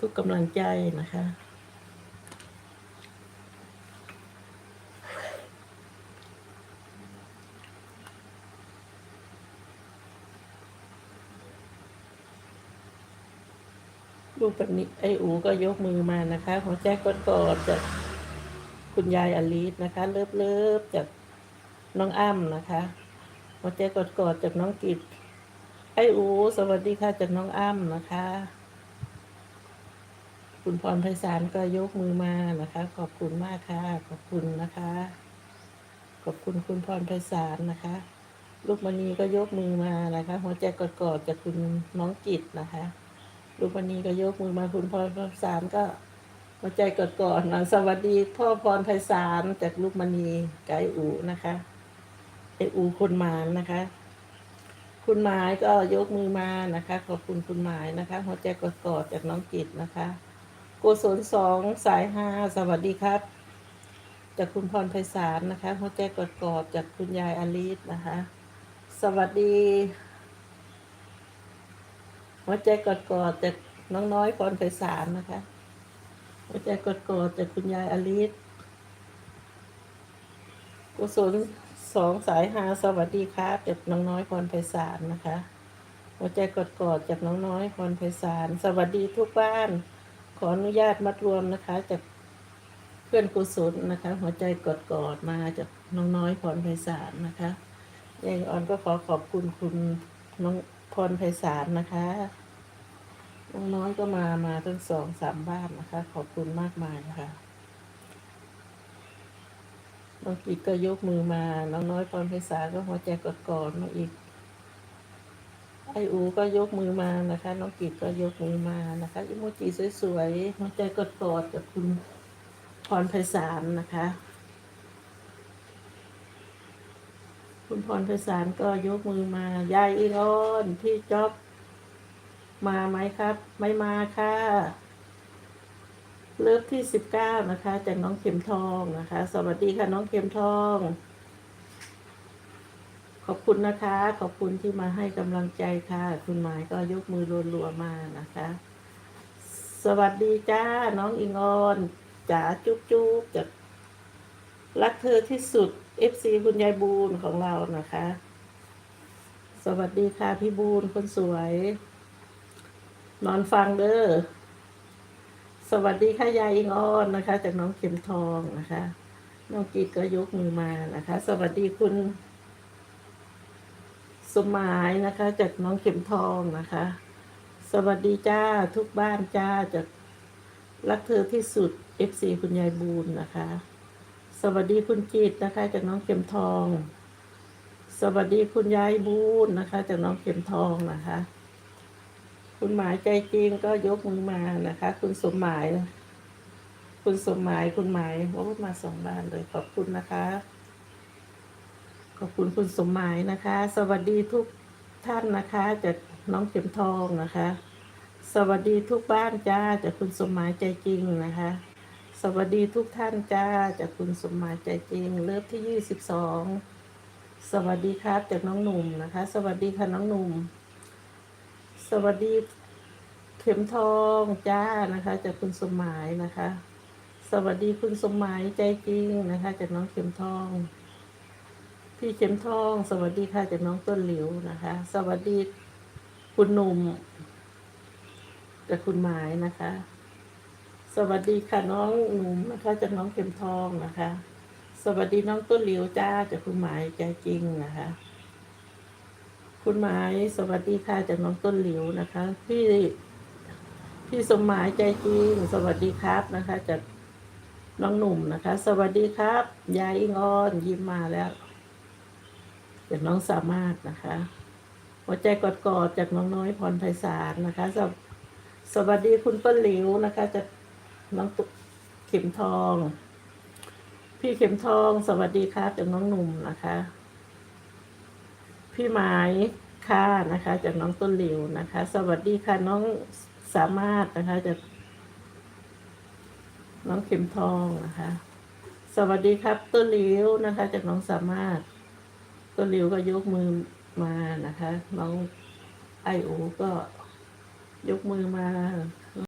ทุกกำลังใจนะคะลูกปนิไออูก็ยกมือมานะคะหัวใจกดกอดจากคุณยายอลิสนะคะ เลิฟเลิฟจากน้องอ้ำนะคะหัวใจกดกอดจากน้องกิตไออู สวัสดีค่ะจากน้องอ้ำนะคะ คุณพรไพศาลก็ยกมือมานะคะ ขอบคุณมากค่ะ ขอบคุณนะคะ ขอบคุณคุณพรไพศาลนะคะ ลูกมณีก็ยกมือมานะคะ หัวใจกดกอดจากคุณน้องกิตนะคะ ลูกมณีก็ยกมือมาคุณพรไพศาลก็หัวใจกดกอดนะสวัสดีพ่อพรไพศาลจากลูกมณีไกบไออูนะคะไออูคนมานนะคะคุณหมายก็ยกมือมานะคะ ขอบคุณคุณหมายนะคะ หัวใจกดกอดจากน้องกิตนะคะ กศลสองสายห้าสวัสดีครับ จากคุณพรไพศาลนะคะหัวใจกดกอดจากคุณยายอลิสนะคะ สวัสดีหัวใจกดกอดจากน้องน้อยพรไพศาลนะคะหัวใจกดกอดจากคุณยายอลิสกุศลสองสายหาสวัสดีครับจากน้องน้อยพรไพศาลนะคะหัวใจกดกอดจากน้องน้อยพรไพศาลสวัสดีทุกบ้าน ขออนุญาตมัดรวมนะคะจากเพื่อนกุศลนะคะ หัวใจกดกอดมาจากน้องน้อยพรไพศาลนะคะยายออนก็ขอขอบคุณคุณน้องพรไพศาลนะคะน้องน้อยก็มามาทั้งสองสามบ้านนะคะ ขอบคุณมากมายนะคะน้องกิจก็ยกมือมา น้องน้อยพรไพศาลก็หัวใจกดกอดมาอีก ไออูก็ยกมือมานะคะ น้องกิจก็ยกมือมานะคะอิโมจิสวยๆหัวใจกดกอดกับคุณพรไพศาลนะคะ คุณพรไพศาลก็ยกมือมายายอีออนพี่จ๊อบมาไหมครับ ไม่มาค่ะ เลิฟที่สิบเก้านะคะ จากน้องเข็มทองนะคะ สวัสดีค่ะน้องเข็มทอง ขอบคุณนะคะ ขอบคุณที่มาให้กำลังใจค่ะ คุณหมายก็ยกมือรัวๆมานะคะ สวัสดีจ้า น้องอิงออนจ๋าจุ๊บจุ๊บจากรักเธอที่สุด FC คุณยายบูนของเรานะคะ สวัสดีค่ะพี่บูนคนสวย นอนฟังเด้อสวัสดีค่ะยายอิงออนนะคะ จากน้องเข็มทองนะคะ น้องกีดก็ยกมือมานะคะ สวัสดีคุณ สมหมายนะคะจากน้องเข็มทองนะคะ สวัสดีจ้าทุกบ้านจ้าจากรักเธอที่สุด FC คุณยายบูนนะคะ สวัสดีคุณจิตนะคะจากน้องเข็มทอง สวัสดีคุณยายบูนนะคะจากน้องเข็มทองนะคะ คุณหมายใจจริงก็ยกมือมานะคะ คุณสมหมาย คุณสมหมายคุณหมายว่ามาสองบ้านเลยขอบคุณนะคะ ขอบคุณคุณสมหมายนะคะ สวัสดีทุกท่านนะคะจากน้องเข็มทองนะคะ สวัสดีทุกบ้านจ้าจากคุณสมหมายใจจริงนะคะ สวัสดีทุกท่านจ้าจากคุณสมหมายใจจริง เลิฟที่ยี่สิบสองสวัสดีครับจากน้องหนุ่มนะคะ สวัสดีค่ะน้องหนุ่ม สวัสดีเข็มทองจ้านะคะ จากคุณสมหมายนะคะ สวัสดีคุณสมหมายใจจริงนะคะ จากน้องเข็มทอง พี่เข็มทอง สวัสดีค่ะจากน้องต้นหลิวนะคะ สวัสดี คุณหนุ่มจากคุณหมายนะคะ สวัสดีค่ะน้องหนุ่มนะคะจากน้องเข็มทองนะคะ สวัสดีน้องต้นหลิวจ้าจากคุณหมายใจจริงนะคะ คุณหมายสวัสดีค่ะจากน้องต้นหลิวนะคะ พี่พี่สมหมายใจจริง สวัสดีครับนะคะจากน้องหนุ่มนะคะ สวัสดีครับ ยายอิงออนยิ้มมาแล้ว จากน้องสามารถนะคะ หัวใจกอดกอดๆจากน้องน้อยพรไพศาลนะคะสวสวัสดีคุณต้นหลิวนะคะจากน้องตุกเข็มทอง พี่เข็มทอง สวัสดีครับจากน้องหนุ่มนะคะ พี่หมายค่ะนะคะ จากน้องต้นหลิวนะคะ สวัสดีค่ะน้องสามารถนะคะจากน้องเข็มทองนะคะ สวัสดีครับต้นหลิวนะคะ จากน้องสามารถ ต้นหลิวก็ยกมือมานะคะ น้องไอโอก็ยกมือมา